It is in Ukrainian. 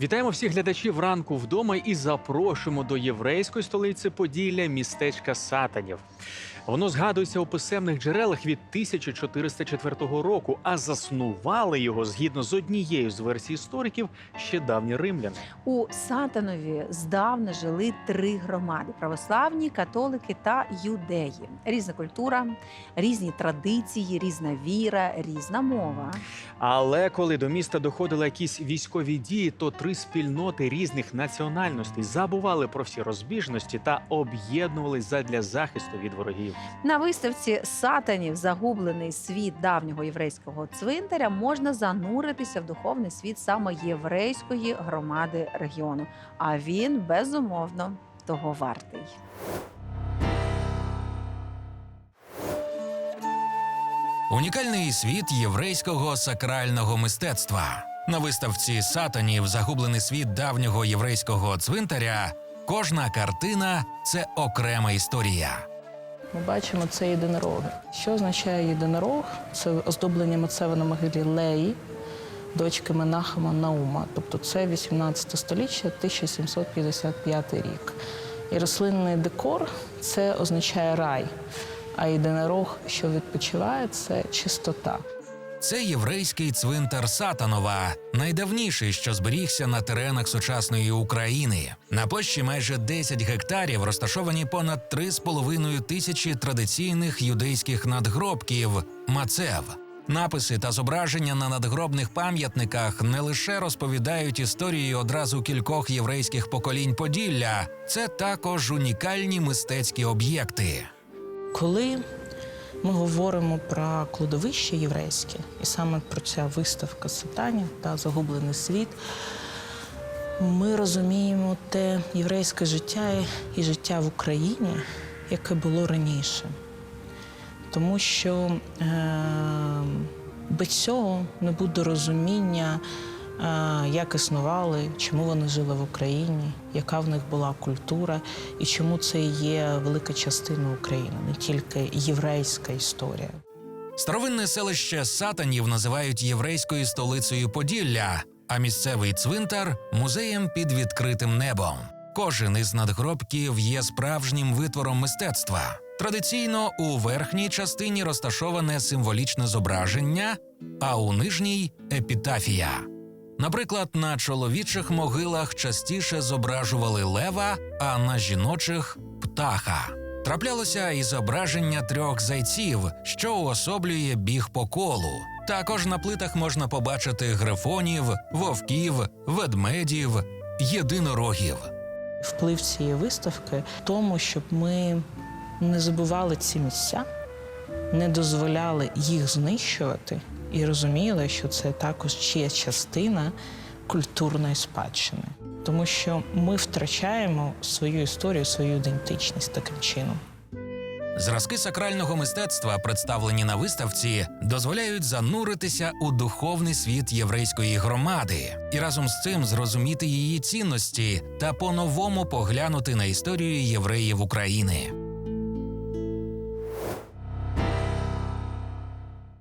Вітаємо всіх глядачів ранку вдома і запрошуємо до єврейської столиці Поділля містечка Сатанів. Воно згадується у писемних джерелах від 1404 року, а заснували його згідно з однією з версій істориків ще давні римляни. У Сатанові здавна жили три громади: православні, католики та юдеї. Різна культура, різні традиції, різна віра, різна мова. Але коли до міста доходили якісь військові дії, то три спільноти різних національностей забували про всі розбіжності та об'єднувались задля захисту від ворогів. На виставці Сатанів загублений світ давнього єврейського цвинтаря можна зануритися в духовний світ саме єврейської громади регіону. А він безумовно того вартий. Унікальний світ єврейського сакрального мистецтва. На виставці сатанів загублений світ давнього єврейського цвинтаря. Кожна картина це окрема історія. Ми бачимо це єдинороги. Що означає єдинорог? Це оздоблення Мецева на могилі Леї, дочки Менахема Наума. Тобто це 18 століття, 1755 рік. І рослинний декор це означає рай. А єдинорог, що відпочиває, це чистота. Це єврейський цвинтар Сатанова, найдавніший, що зберігся на теренах сучасної України. На площі майже 10 гектарів розташовані понад 3,5 тисячі традиційних юдейських надгробків мацев. Написи та зображення на надгробних пам'ятниках не лише розповідають історії одразу кількох єврейських поколінь Поділля, це також унікальні мистецькі об'єкти. Коли ми говоримо про кладовище єврейське, і саме про ця виставка сатанів та загублений світ, ми розуміємо те єврейське життя і життя в Україні, яке було раніше. Тому що е, без цього не буде розуміння, як існували, чому вони жили в Україні, яка в них була культура, і чому це є велика частина України, не тільки єврейська історія. Старовинне селище Сатанів називають єврейською столицею Поділля, а місцевий цвинтар музеєм під відкритим небом. Кожен із надгробків є справжнім витвором мистецтва. Традиційно у верхній частині розташоване символічне зображення, а у нижній епітафія. Наприклад, на чоловічих могилах частіше зображували лева, а на жіночих птаха. Траплялося і зображення трьох зайців, що уособлює біг по колу. Також на плитах можна побачити грифонів, вовків, ведмедів, єдинорогів. Вплив цієї виставки в тому, щоб ми не забували ці місця, не дозволяли їх знищувати і розуміли, що це також чия частина культурної спадщини. Тому що ми втрачаємо свою історію, свою ідентичність таким чином. Зразки сакрального мистецтва, представлені на виставці, дозволяють зануритися у духовний світ єврейської громади і разом з цим зрозуміти її цінності та по-новому поглянути на історію євреїв України.